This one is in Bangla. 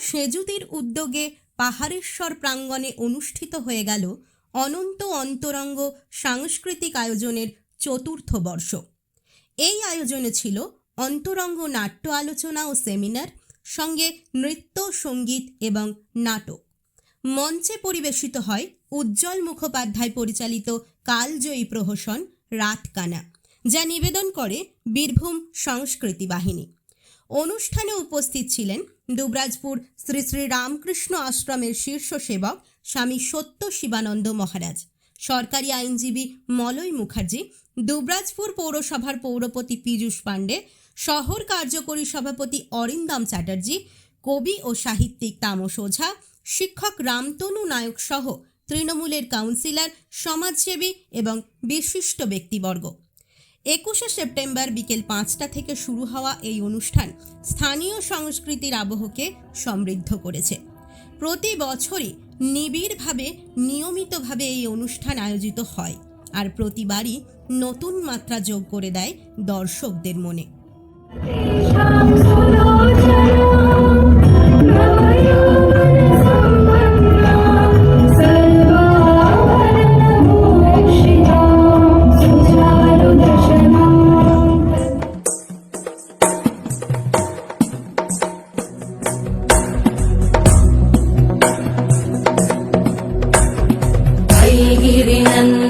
সেজুতির উদ্যোগে পাহাড়েশ্বর প্রাঙ্গণে অনুষ্ঠিত হয়ে গেল অনন্ত অন্তরঙ্গ সাংস্কৃতিক আয়োজনের চতুর্থ বর্ষ। এই আয়োজনে ছিল অন্তরঙ্গ নাট্য আলোচনা ও সেমিনার, সঙ্গে নৃত্য, সংগীত এবং নাটক। মঞ্চে পরিবেশিত হয় উজ্জ্বল মুখোপাধ্যায় পরিচালিত কালজয়ী প্রহসন রাতকানা, যা নিবেদন করে বীরভূম সংস্কৃতি বাহিনী। অনুষ্ঠানে উপস্থিত ছিলেন দুবরাজপুর শ্রী শ্রী রামকৃষ্ণ আশ্রমের শীর্ষ সেবক স্বামী সত্য শিবানন্দ মহারাজ। সরকারি আইনজীবী মলয় মুখার্জি, দুবরাজপুর পৌরসভার পৌরপতি পীযূষ পাণ্ডে, শহর কার্যকরী সভাপতি অরিন্দম চ্যাটার্জি, কবি ও সাহিত্যিক তামস ওঝা, শিক্ষক রামতনু নায়ক সহ তৃণমূলের কাউন্সিলর, সমাজসেবী এবং বিশিষ্ট ব্যক্তিবর্গ। একুশে সেপ্টেম্বর বিকেল পাঁচটা থেকে শুরু হওয়া এই অনুষ্ঠান স্থানীয় সংস্কৃতির আবহকে সমৃদ্ধ করেছে। প্রতি বছরই নিবিড়ভাবে, নিয়মিতভাবে এই অনুষ্ঠান আয়োজিত হয় আর প্রতিবারই নতুন মাত্রা যোগ করে দেয় দর্শকদের মনে।